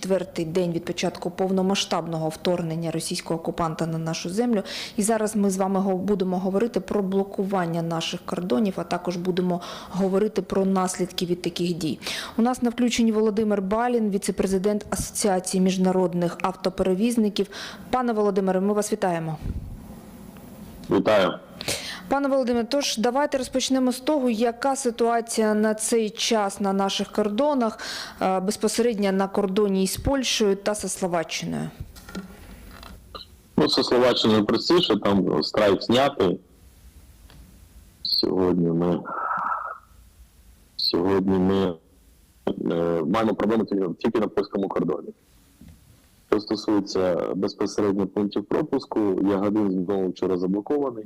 четвертий день від початку повномасштабного вторгнення російського окупанта на нашу землю. І зараз ми з вами будемо говорити про блокування наших кордонів, а також будемо говорити про наслідки від таких дій. У нас на включенні Володимир Балін, віце-президент Асоціації міжнародних автоперевізників. Пане Володимире, ми вас вітаємо. Вітаю. Пане Володимире, тож давайте розпочнемо з того, яка ситуація на цей час на наших кордонах, е, безпосередньо на кордоні із Польщею та зі Словаччиною. Ну, це Словаччина простіше, там страйк знятий. Сьогодні ми сьогодні ми е, маємо проблеми тільки на польському кордоні. Що стосується безпосередньо пунктів пропуску, Ягодин знову вчора заблокований.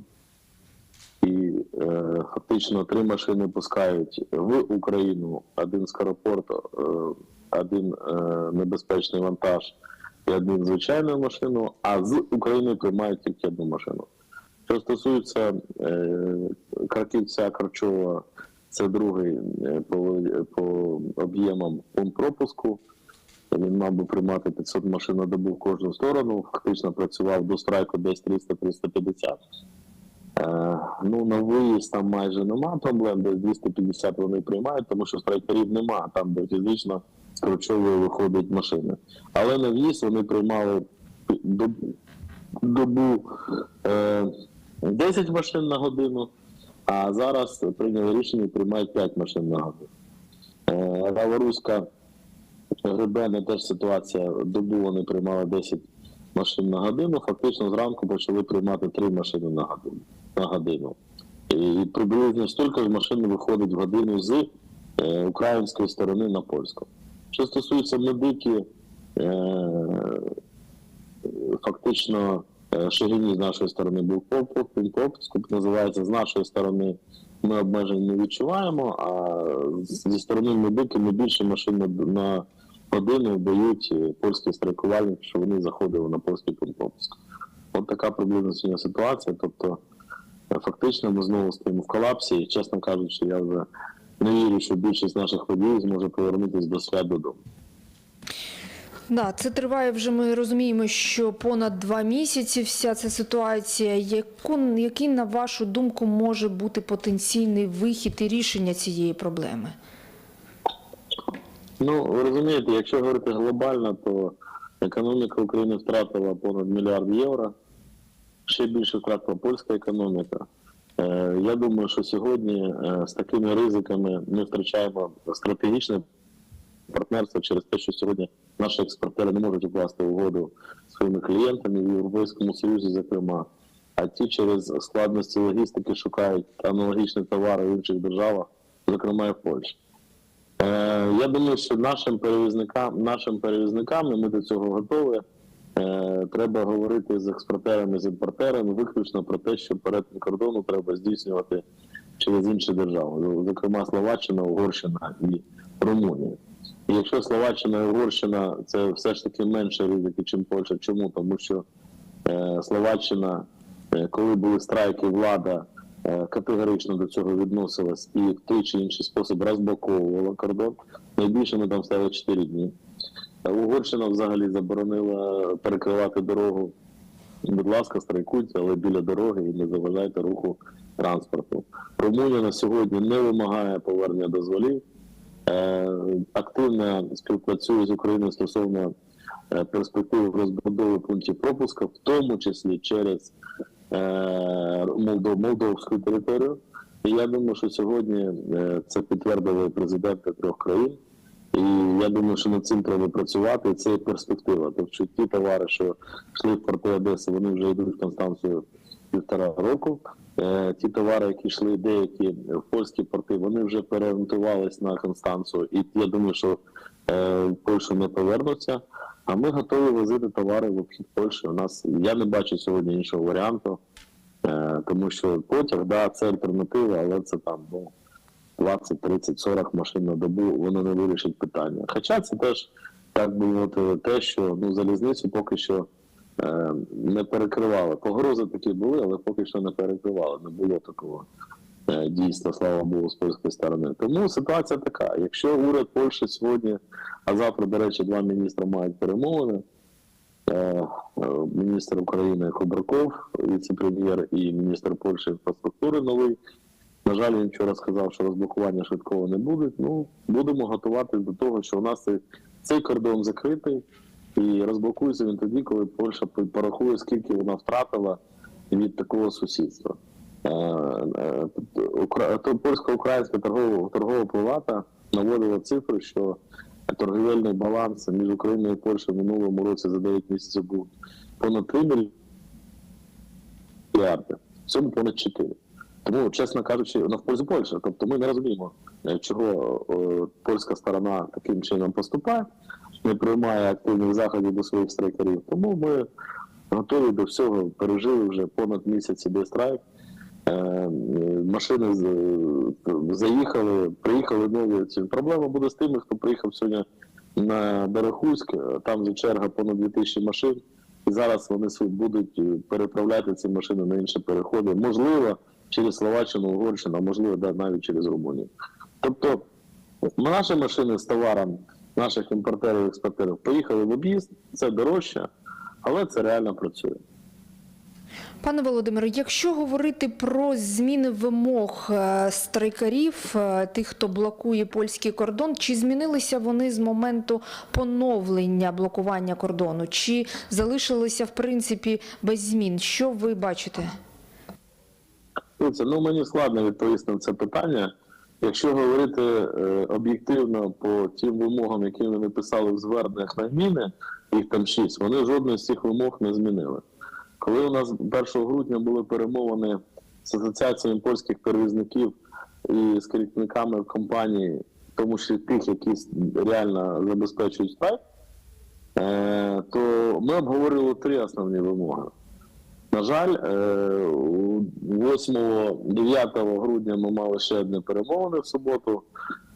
І е, фактично три машини пускають в Україну: один з аеропорту, е, один е, небезпечний вантаж і один звичайну машину, а з України приймають тільки одну машину. Що стосується е, Краківця Карчова, це другий е, по, по об'ємам пункт пропуску. Він мав би приймати 500 машин на добу в кожну сторону. Фактично працював до страйку десь 300-350. Е, ну, на виїзд там майже нема проблем, десь 250 вони приймають, тому що страйкерів нема, там де фізично з Кручової виходять машини. Але на в'їзд вони приймали добу, добу е, 10 машин на годину, а зараз прийняли рішення приймають 5 машин на годину. Е, Раворуська Гребена теж ситуація. Добу вони приймали 10 машин на годину. Фактично зранку почали приймати 3 машини на годину. На годину. І приблизно стільки ж машин виходить в годину з е, української сторони на польську. Що стосується медиків, е, фактично е, ширині з нашої сторони був пропуск, називається з нашої сторони. Ми обмежень не відчуваємо, а зі сторони медики ми більше машин на, на годину дають е, польські страйкувальники, що вони заходили на польський пункт. От така приблизно сьогодні ситуація. Тобто, е, фактично, ми знову стоїмо в колапсі, і, чесно кажучи, я вже не вірю, що більшість наших водіїв зможе повернутися до свят додому. Да, це триває вже. Ми розуміємо, що понад два місяці вся ця ситуація. Яку, який, на вашу думку, може бути потенційний вихід і рішення цієї проблеми? Ну, розумієте, якщо говорити глобально, то економіка України втратила понад мільярд євро. Ще більше втратила польська економіка. Е, я думаю, що сьогодні е, з такими ризиками ми втрачаємо стратегічне партнерство через те, що сьогодні наші експортери не можуть укласти угоду своїми клієнтами в Європейському Союзі, зокрема, а ті через складності логістики шукають аналогічні товари в інших державах, зокрема і в Польщі. Е, я думаю, що нашим перевізникам, нашим перевізникам, і ми до цього готові. Е, треба говорити з експортерами, з імпортерами виключно про те, що перетин кордону треба здійснювати через інші держави, Ну, зокрема Словаччина, Угорщина і Румунія. І якщо Словаччина і Угорщина це все ж таки менше ризики, ніж Польща. Чому? Тому що е, Словаччина, коли були страйки, влада категорично до цього відносилась і в той чи інший спосіб розблоковувала кордон. Найбільше ми там стали 4 дні. Угорщина взагалі заборонила перекривати дорогу. Будь ласка, страйкуйте, але біля дороги і не заважайте руху транспорту. Румунія на сьогодні не вимагає повернення дозволів. Е, активно співпрацює з Україною стосовно е, перспектив розбудови пунктів пропуску, в тому числі через е, Молдов, молдовську територію. І я думаю, що сьогодні е, це підтвердили президенти трьох країн. І я думаю, що над цим треба працювати, це є перспектива. Тобто ті товари, що йшли в порти Одеси, вони вже йдуть в Констанцію півтора року. Е, ті товари, які йшли деякі в польські порти, вони вже переорієнтувались на Констанцію. І я думаю, що е, в Польщу не повернуться. А ми готові возити товари в обхід Польщі. У нас я не бачу сьогодні іншого варіанту, е, тому що потяг, да, це альтернатива, але це там ну, 20, 30, 40 машин на добу, воно не вирішить питання. Хоча це теж так би мовити, те, що ну залізницю поки що е, не перекривали. Погрози такі були, але поки що не перекривали. Не було такого дійсно, слава Богу, з польської сторони. Тому ситуація така: якщо уряд Польщі сьогодні, а завтра, до речі, два міністри мають перемовини. е, е, Міністр України Хобраков, віце-прем'єр і міністр Польщі інфраструктури новий. На жаль, він вчора сказав, що розблокування швидкого не буде. Ну, будемо готуватись до того, що у нас цей, цей кордон закритий, і розблокується він тоді, коли Польща порахує, скільки вона втратила від такого сусідства. Е, е, Польсько-українська торгова, торгова палата наводила цифри, що торговельний баланс між Україною і Польщею минулому році за 9 місяців був понад 3 мільярди, в цьому понад 4. Тому, чесно кажучи, на в пользу Польщі. Тобто ми не розуміємо, е, чого е, польська сторона таким чином поступає, не приймає активних заходів до своїх страйкерів. Тому ми готові до всього, пережили вже понад місяць іде страйк. Е, Машини заїхали, приїхали нові. Проблема буде з тими, хто приїхав сьогодні на Дорохуськ, е, там вже черга понад 2000 машин. І зараз вони будуть е, переправляти ці машини на інші переходи. Можливо, через Словаччину, Угорщину, а можливо, да, навіть через Румунію. Тобто, наші машини з товаром наших імпортерів експортерів поїхали в об'їзд, це дорожче, але це реально працює. Пане Володимире, якщо говорити про зміни вимог е, страйкарів, е, тих, хто блокує польський кордон, чи змінилися вони з моменту поновлення блокування кордону, чи залишилися в принципі без змін? Що ви бачите? Дивіться, ну мені складно відповісти на це питання. Якщо говорити е, об'єктивно по тим вимогам, які вони писали в зверненнях на зміни, їх там шість, вони жодної з цих вимог не змінили. Коли у нас 1 грудня були перемовини з асоціаціями польських перевізників і з керівниками компаній, тому числі тих, які реально забезпечують страйк, е, то ми обговорили три основні вимоги. На жаль, е, 8-9 грудня ми мали ще одне перемовини в суботу.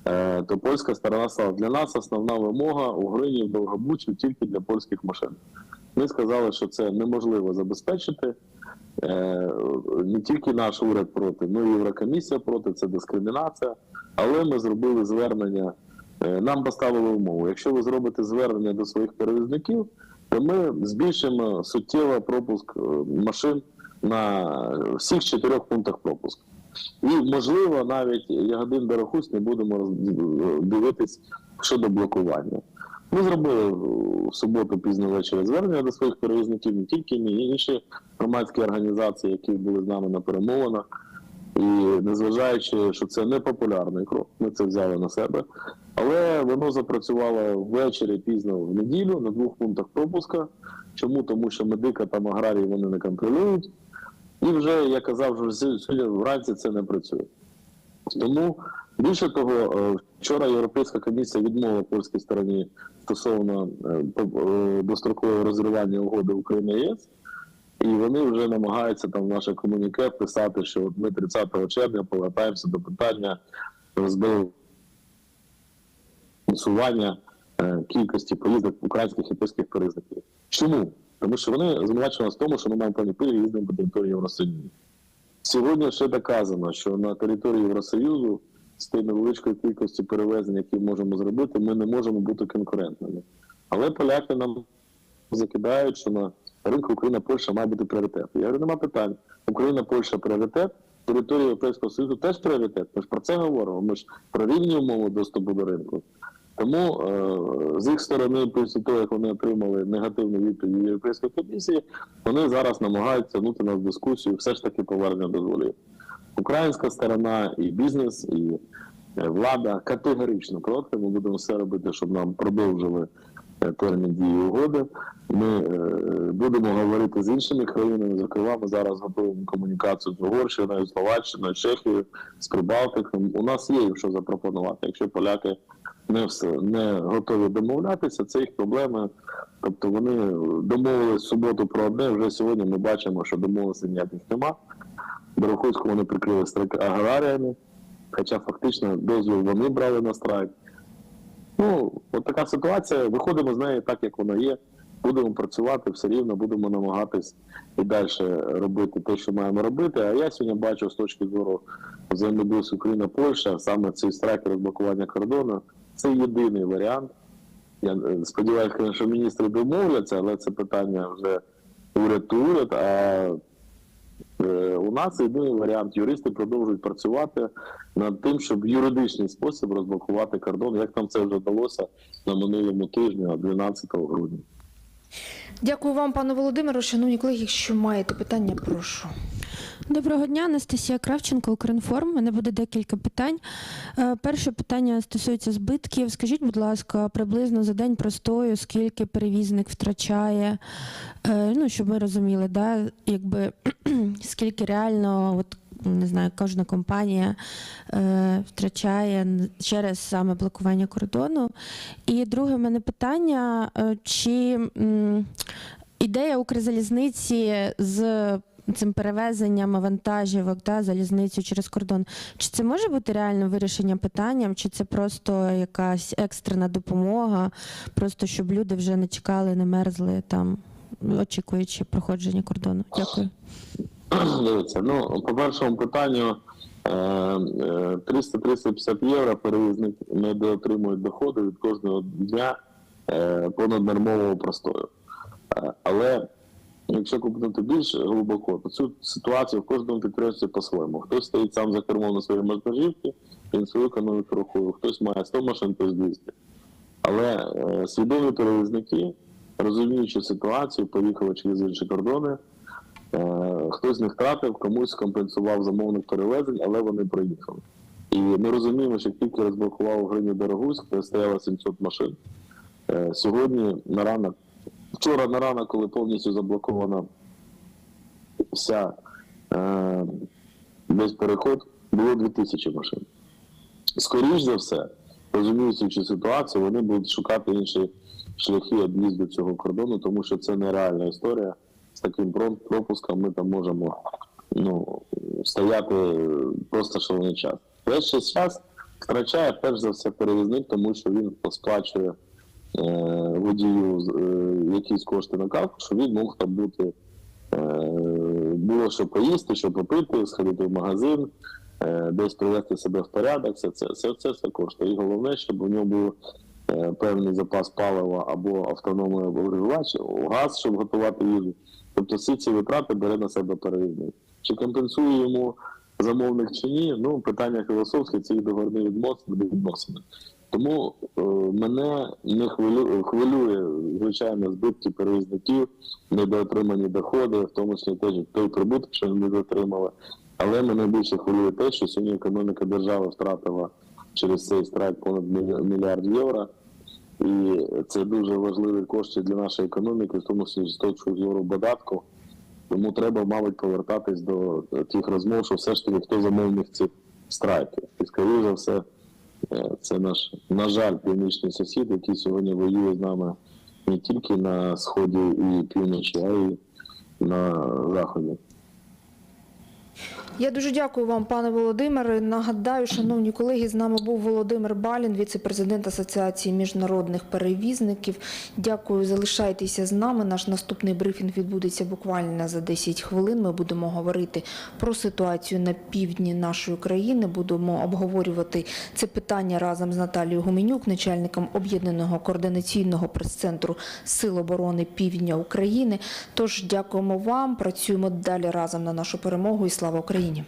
Е, То польська сторона сказала, для нас основна вимога у Грині в Довгобучі тільки для польських машин. Ми сказали, що це неможливо забезпечити. Е, Не тільки наш уряд проти, ну і Єврокомісія проти, це дискримінація. Але ми зробили звернення. е, Нам поставили умову. Якщо ви зробите звернення до своїх перевізників, то ми збільшимо суттєво пропуск е, машин на всіх чотирьох пунктах пропуску. І, можливо, навіть Ягодин Дорохусь не будемо дивитись щодо блокування. Ми зробили в суботу пізно ввечері звернення до своїх перевізників, не тільки ми, і інші громадські організації, які були з нами на перемовинах. І незважаючи, що це не популярний крок, ми це взяли на себе. Але воно запрацювало ввечері пізно в неділю на двох пунктах пропуска. Чому? Тому що медика там аграрії вони не контролюють. І вже я казав, що сьогодні вранці це не працює. Тому більше того, е, вчора Європейська комісія відмовила польській стороні стосовно е, е, дострокового розривання угоди України ЄС. І вони вже намагаються там в наше комуніке писати, що ми 30 червня повертаємося до питання е, кількості поїздок українських і польських перевізників. Чому? Тому що вони звинувачують нас в тому, що ми маємо певні пільги їздимо по території Євросоюзу. Сьогодні ще доказано, що на території Євросоюзу з тією невеличкою кількістю перевезень, які можемо зробити, ми не можемо бути конкурентними. Але поляки нам закидають, що на ринку Україна Польща має бути пріоритет. Я говорю, нема питань. Україна Польща пріоритет, територія Європейського Союзу теж пріоритет. Ми ж про це говоримо. Ми ж про рівні умови доступу до ринку. Тому е, з їх сторони, після того, як вони отримали негативну відповідь від Європейської комісії, вони зараз намагаються тягнути нас в дискусію все ж таки повернення дозволів. Українська сторона і бізнес, і е, влада категорично проти. Ми будемо все робити, щоб нам продовжили е, термін дії угоди. Ми е, будемо говорити з іншими країнами. Зокрема, ми зараз готуємо комунікацію з Угорщиною, Словаччиною, Чехією, з Прибалтиком. У нас є що запропонувати. Якщо поляки не все не готові домовлятися, це їх проблеми. Тобто вони домовились в суботу про одне. Вже сьогодні ми бачимо, що домовленостей ніяких нема. Дорохуцьку вони прикрили страйк аграріями, хоча фактично дозвіл вони брали на страйк. Ну, от така ситуація. Виходимо з неї так, як вона є. будемо працювати все рівно, будемо намагатись і далі робити те, що маємо робити. А я сьогодні бачу з точки зору взаємодії Україна-Польща, саме цей страйк розблокування кордону, це єдиний варіант. Я е, сподіваюся, що міністри домовляться, але це питання вже уряд уряд. А у нас єдиний варіант. Юристи продовжують працювати над тим, щоб юридичний спосіб розблокувати кордон, як нам це вже вдалося на минулому тижні, 12 грудня. Дякую вам, пане Володимире. Шановні колеги, якщо маєте питання, прошу. Доброго дня, Анастасія Кравченко, Укрінформ. У мене буде декілька питань. Е, Перше питання стосується збитків. Скажіть, будь ласка, приблизно за день простою, скільки перевізник втрачає, е, ну, щоб ми розуміли, да, якби, скільки реально, от, не знаю, кожна компанія е, втрачає через саме блокування кордону. І друге в мене питання, е, чи м, ідея Укрзалізниці з цим перевезенням вантажівок да, залізницю через кордон. Чи це може бути реально вирішення питанням, чи це просто якась екстрена допомога, просто щоб люди вже не чекали, не мерзли там, очікуючи проходження кордону? Дякую. Дивіться, ну по першому питанню е, е, 300-350 євро перевізник не отримують доходу від кожного дня е, понаднормового простою. Е, Але якщо купнути більш глибоко, то цю ситуацію в кожному підприємстві по-своєму. Хтось стоїть сам за кермом на своїй вантажівці, він свою економіку рахує, хтось має 100 машин, хтось 200. Але е, свідомі перевізники, розуміючи ситуацію, поїхали через інші кордони. Е, Хтось них втратив, комусь компенсував замовник перевезень, але вони проїхали. І ми розуміємо, що тільки розблокував Гриню Дорогуськ, де стояло 700 машин. Е, Сьогодні на ранок, вчора на ранок, коли повністю заблокована вся е, весь переход, було 2000 машин. Скоріш за все, розуміючи ситуацію, вони будуть шукати інші шляхи об'їзду цього кордону, тому що це нереальна історія. З таким пропуском ми там можемо ну, стояти просто шалений час. Весь цей час втрачає перш за все перевізник, тому що він сплачує е, водію е, якісь кошти на картку, щоб він мог там бути. Е, було що поїсти, що попити, сходити в магазин, е, десь привести себе в порядок. Це, це, це, це все коштує. І головне, щоб у нього був е, певний запас палива або автономний обогрівач, газ, щоб готувати їжу. Тобто всі ці витрати бере на себе перевізник. Чи компенсує йому замовник чи ні? Ну, питання філософське, це і договірні відносини. Тому е, мене не хвилює, хвилює, звичайно, збитки перевізників, недоотримані доходи, в тому числі теж той прибуток, що вони недоотримали. Але мене більше хвилює те, що сьогодні економіка держави втратила через цей страйк понад мільярд євро. І це дуже важливі кошти для нашої економіки, в тому числі з точки зору податку. Тому треба, мабуть, повертатись до тих розмов, що все ж таки хто замовник цих страйків. І скоріше за все, е, це наш, на жаль, північний сусід, який сьогодні воює з нами не тільки на сході і півночі, а й на заході. Я дуже дякую вам, пане Володимире. Нагадаю, шановні колеги, з нами був Володимир Балін, віце-президент Асоціації міжнародних перевізників. Дякую, залишайтеся з нами. Наш наступний брифінг відбудеться буквально за 10 хвилин. Ми будемо говорити про ситуацію на півдні нашої країни. Будемо обговорювати це питання разом з Наталією Гуменюк, начальником об'єднаного координаційного прес-центру Сил оборони Півдня України. Тож дякуємо вам. Працюємо далі разом на нашу перемогу і слава Україні.